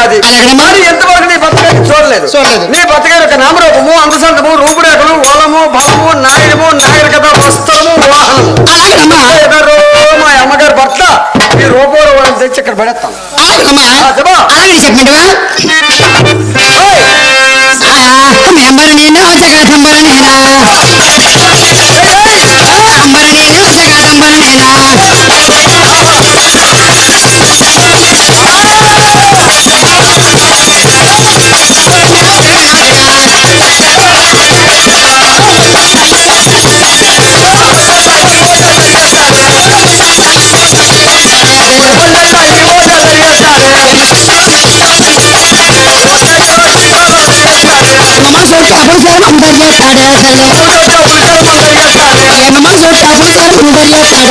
అది. మరి ఎంతవరకు నీ బతుగా చూడలేదు. చూడలేదు. నీ బతుగా యొక్క నామరూపము అంశంతము రూపురేఖలు ఓలము బలము నాయనము నాగరికత వస్త్రము వాహనము మా అమ్మగారు భర్త ఈ రూపం తెచ్చి ఇక్కడ ఆ, చెప్పు. እግዚአብሔር እንደሚያቃደ እንደሚያቃደ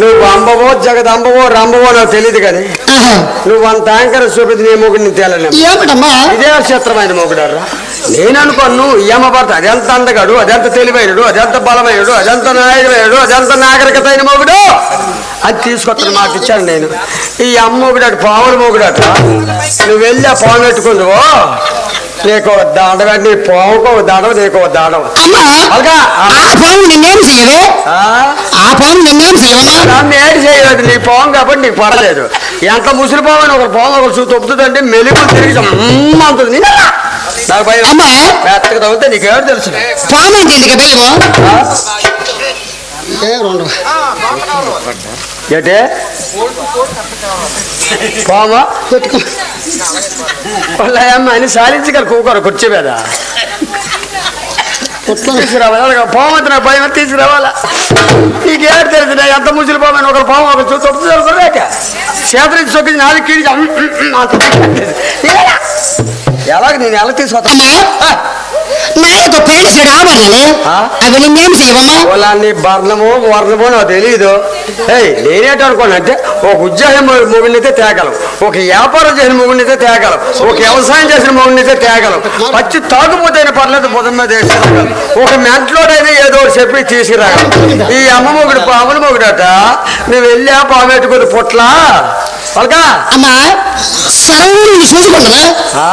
నువ్వు అంబవో జగదంబవో రంబవో నాకు తెలియదు కానీ. నువ్వు అంత యాంకర్ చూపించి నీ మొగుడిని తేలలేము. ఇదే చిత్రమైన మొగుడారా నేను అనుకోను భర్త అదెంత అందగాడు అదెంత తెలివైనడు అదెంత బలమైనడు అదెంత నాయకుడైనడు అదెంత నాగరికత అయిన మొగుడు. అది తీసుకొస్తాను మాకు ఇచ్చాను నేను. ఈ అమ్మ మొగుడట పావుల మొగుడట నువ్వు వెళ్ళి ఆ పాము పెట్టుకుందువో. నీకు దాడవ నీ పావుకో దాడవ నీకు దాడవ. అలాగా ఆ. పాము నిన్నేం చేయదు ఆ పాము నిన్నేం చేయలేదు నీ పాము కాబట్టి నీకు పడలేదు. ఎంత ముసిరి పాము అని ఒక పాము ఒక చూ తొప్పుతుందంటే మెలుగులు తిరిగి జమ్మ్ అంటుంది నాకు భయం. అమ్మా. మెత్తగా తగ్గితే నీకేడు తెలుసు? పాము అంటే? ఏ రెండు ఏంటే? పామా? పెట్టుకో వాళ్ళ అని సాధించగల కూకోరు కుర్చీ మీద. తీసుకురావాలా పాము అంటే నాకు భయం తీసుకురావాలా నీకేడు తెలుసు ఎంత ముసిరి పాము ఒక పాము ఒక చూ తొప్పుతుంది లేక చేతులు చొక్కి నాలుగు కీడి ఎలాగ నేను ఎలా తీసుకొస్తాను అమ్మా నాయకు పేలిసాడు ఆభరణాలు ఆ? అవి నిన్నేం చేయవమ్మా వాళ్ళ నీ వర్ణమో వర్ణమో నాకు తెలియదు ఏయ్ నేనేట అనుకోనంటే ఒక ఉద్యోగం మొగుడినైతే తేగలం. ఒక వ్యాపారం చేసిన మొగుడినైతే తేగలం. ఒక వ్యవసాయం చేసిన మొగుడినైతే తేగలం. పచ్చి తాగుపోతేనే పర్లేదు బుధం మీద వేసుకురాగలం ఒక మెంట్లోడైనా ఏదో ఒకటి చెప్పి తీసుకురాగలం. ఈ అమ్మ మొగుడు పాముల మొగుడట నువ్వు వెళ్ళి ఆ పాము పెట్టుకుని పుట్ల పలకా? అమ్మా ఆ?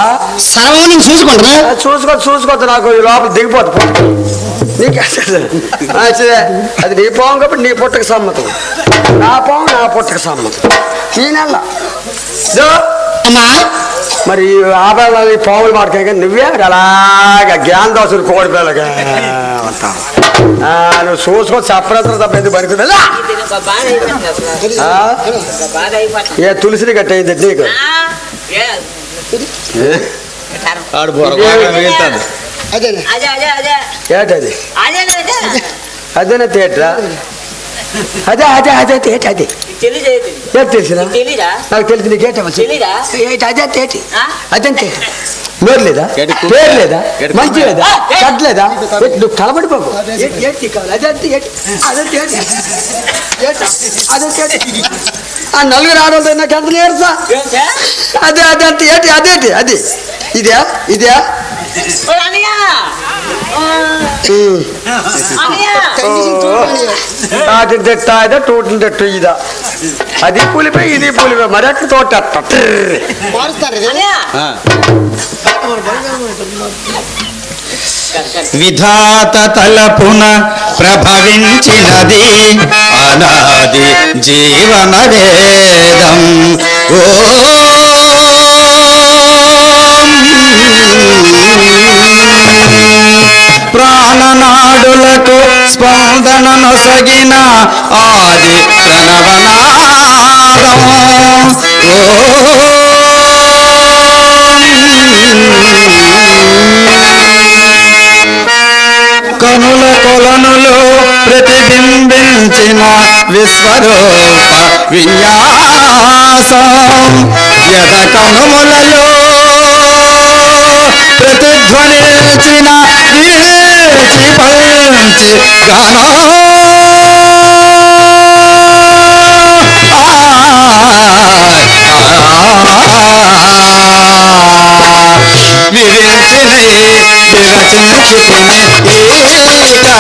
సరౌండింగ్ చూసుకుంటుందా ఆ, చూసుకో చూసుకోవద్దు నాకు ఈ లోపల. నీకు సరే. అది నీ పాము కాబట్టి నీ పుట్టకు సమ్మతం. నా పాము నా పుట్టకు సమ్మతం. ఈ నెల. అమ్మా. మరి ఆభరణాలు మాడకాయ కానీ నువ్వే అలాగా జ్ఞాన దోసులు కోడి పిల్లగా ఉంటావు ఆ, నువ్వు చూసుకో సపరేత తప్ప ఎందుకు పడుతుంది ఏ తులసిని కట్టయింది నీకు? ఆడు అదే అదే. అదే అదే ఏటది? అదే అదే అదేనా థియేటరా? అదే అదే అదే థియేటర్ అదే. ఏం తెలిసిన నాకు తెలిసి నీకేట తెలీదా? అదే తేటి ఆ? అదంతే నోరు లేదా? ఏటి పేరు లేదా? ఏటి మంచి లేదా? కట్ లేదా? ఏటి నువ్వు ఏటి- ఏటి కావాలి? అదంతే ఆ నలుగురు ఆడవాళ్ళు నాకు ఎంత నేర్సా ఏంటా? అదే అదంతే ఏటి అదేంటి అది ఇదే ఇదే. తాటిని తిట్ట ఇదే టూటిని తిట్టు ఇదా అది పులిపే ఇది పులిపే మరి ఎక్కడ తోట. విధాత తలపున ప్రభవించినది. నాది జీవన వేదం ఓ. ప్రాణనాడులకు స్పందనను సగిన ఆది ప్రణవనాదం. ఓ. ప్రతిబింబించిన విశ్వరూప విన్యాసం యద కనుములలో ప్రతిధ్వనిల్చిన గీచి పల్చి విరించినై విరచించితిని ఈ కవనం విపంచినై వినిపించితిని ఈ గీతం విరించినై విరచించితిని ఈ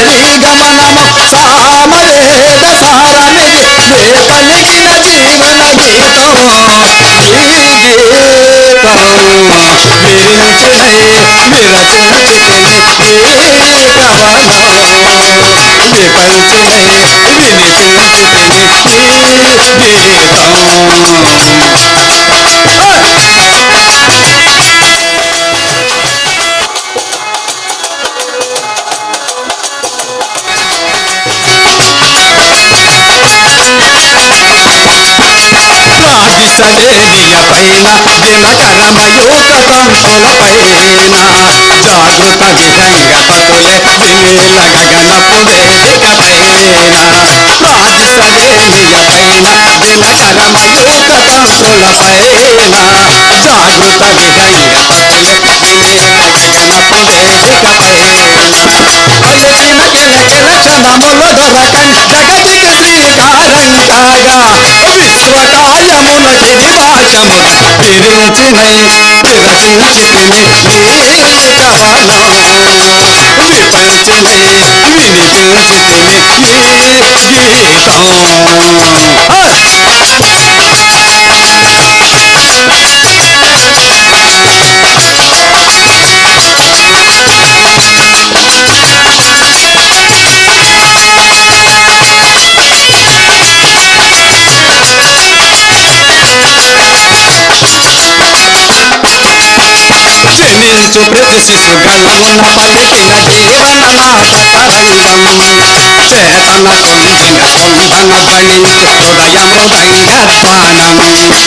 ఈ సామవేద సారమిది సరసస్వర సుర పలికిన జీవన గీతము ఈ గీతము విరించినై విరచించితిని ఈ కవనం విపంచినై వినిపించితిని ఈ గీతము రాగి సవేలియ పైన దినకరమయూక తంతుల పైన జాగృత విహంగ పతులే వినీల గగనపు వేదిక పైన రాగి సవేలియ పైన దినకరమయూక తంతుల పైన జాగృత విహంగ పతులే వినీల గగనపు వేదిక పైన వయసిన కిలకిల గిరివాచమున విరించినై విరచించితిని ఈ కవనం విపంచినై వినిపించితిని ఈ పలికిన జీవన నాద తరంగం చేతన పొందిన కొందన ధ్వనించు హృదయ మృదంగ ధ్వానం జనించు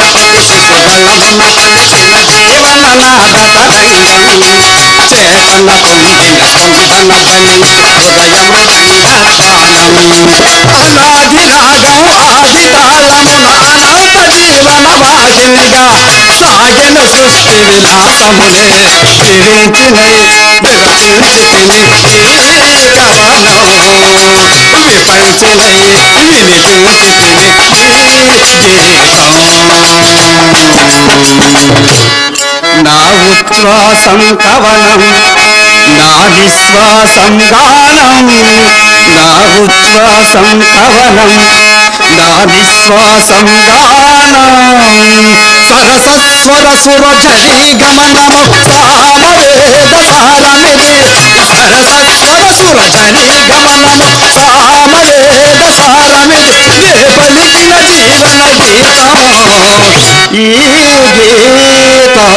ప్రతి శిశుగణమున పలికిన జీవన నాద తరంగం చేతన పొందిన కొందన ధ్వనించు హృదయ మృదంగ ధ్వానం వాహినిగా సాగిన సృష్టి విలాసములే విరించినై విరచించితిని ఈ కవనం విపంచినై నా ఉచ్ఛ్వాసం కవనం నా విశ్వాసం గానం. నా ఉచ్ఛ్వాసం కవనం నా విశ్వాసం గానం. గమన సరసస్వర సురచై గమనము కామవేద సారమునే సరసస్వర సురచై గమనము కామవేద సారమునే ఏ పలికిన జీవన గీతము ఈ గీతం